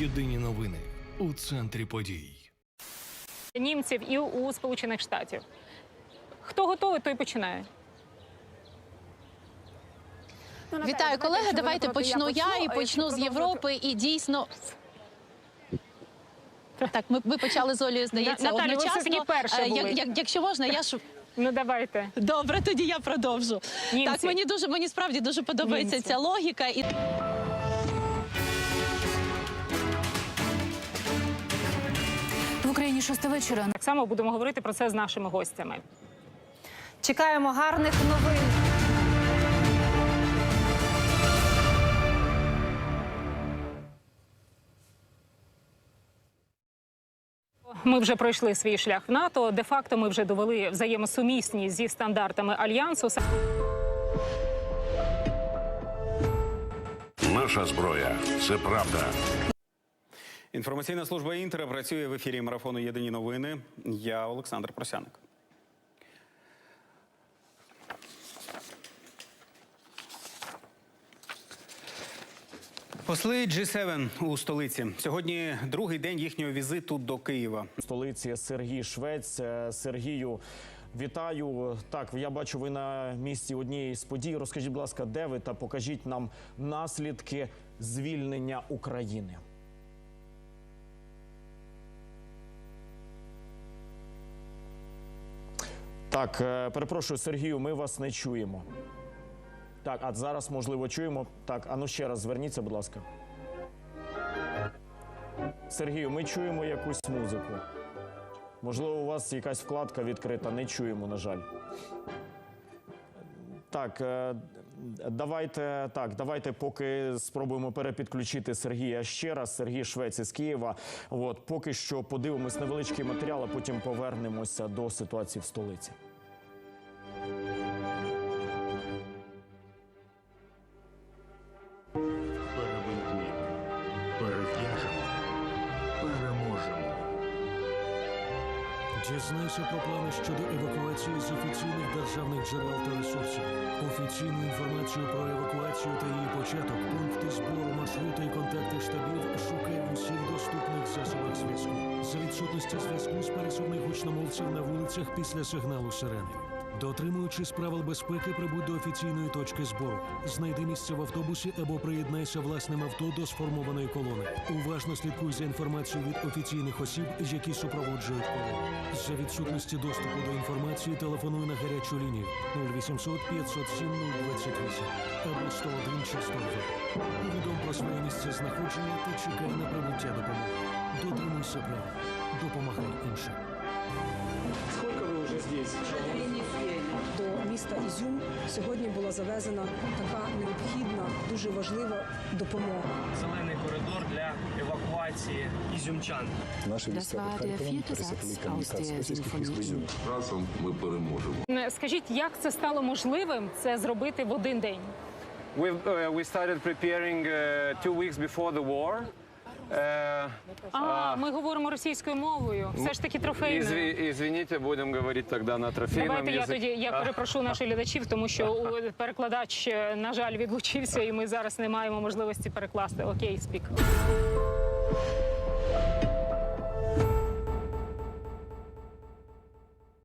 Єдині новини у центрі подій. німців і у Сполучених Штатів. Хто готовий, той починає. Вітаю, колеги. Давайте почну я і почну з Європи. І дійсно. Так, ми, ми почали з Олею, здається, Наталю, ви одночасно. Е, як- були. як- якщо можна, я ж Ну давайте. добре, тоді я продовжу. Німці. Так, мені дуже мені справді дуже подобається Німці. ця логіка. І В Україні вечора. Так само будемо говорити про це з нашими гостями. Чекаємо гарних новин. Ми вже пройшли свій шлях в НАТО. Де факто ми вже довели взаємосумісні зі стандартами альянсу. Наша зброя це правда. Інформаційна служба Інтера працює в ефірі марафону Єдині новини. Я Олександр Просяник. Посли G7 у столиці. Сьогодні другий день їхнього візиту до Києва. столиці Сергій Швець. Е, Сергію, вітаю. Так, я бачу, ви на місці однієї з подій. Розкажіть, будь ласка, де ви та покажіть нам наслідки звільнення України. Так, е, перепрошую, Сергію, ми вас не чуємо. Так, а зараз можливо чуємо. Так, а ну ще раз зверніться, будь ласка. Сергію, ми чуємо якусь музику. Можливо, у вас якась вкладка відкрита, не чуємо, на жаль. Так, е, давайте так, давайте поки спробуємо перепідключити Сергія ще раз. Сергій Швець із Києва. От поки що подивимось невеличкий матеріал, а потім повернемося до ситуації в столиці. Дізнайся про плани щодо евакуації з офіційних державних джерел та ресурсів. Офіційну інформацію про евакуацію та її початок, пункти збору, маршрути і контакти штабів шукай в усіх доступних засобах зв'язку. За відсутності зв'язку з пересувних гучномовців на вулицях після сигналу сирени. Дотримуючись правил безпеки, прибудь до офіційної точки збору. Знайди місце в автобусі або приєднайся власним авто до сформованої колони. Уважно слідкуй за інформацією від офіційних осіб, які супроводжують колону. За відсутності доступу до інформації телефонуй на гарячу лінію 0800 507 028 або 101 чи 102. Повідом про своє місце знаходження та чекай на прибуття допомоги. Дотримуйся правил. Допомагай іншим. До міста Ізюм сьогодні була завезена така необхідна, дуже важлива допомога. зелений коридор для евакуації ізюмчан. Der Sinfonie. Разом ми переможемо. Е, Скажіть, як це стало можливим це зробити в один день? We, uh, we started preparing uh, two weeks before the war. Uh, А, ми говоримо російською мовою. Все ж таки трофейною. Изві, извините, будемо говорити тоді на трофейному Давайте я тоді я перепрошу наших глядачів, тому що у- перекладач, е, на жаль, відлучився, і ми зараз не маємо можливості перекласти. Окей, спік.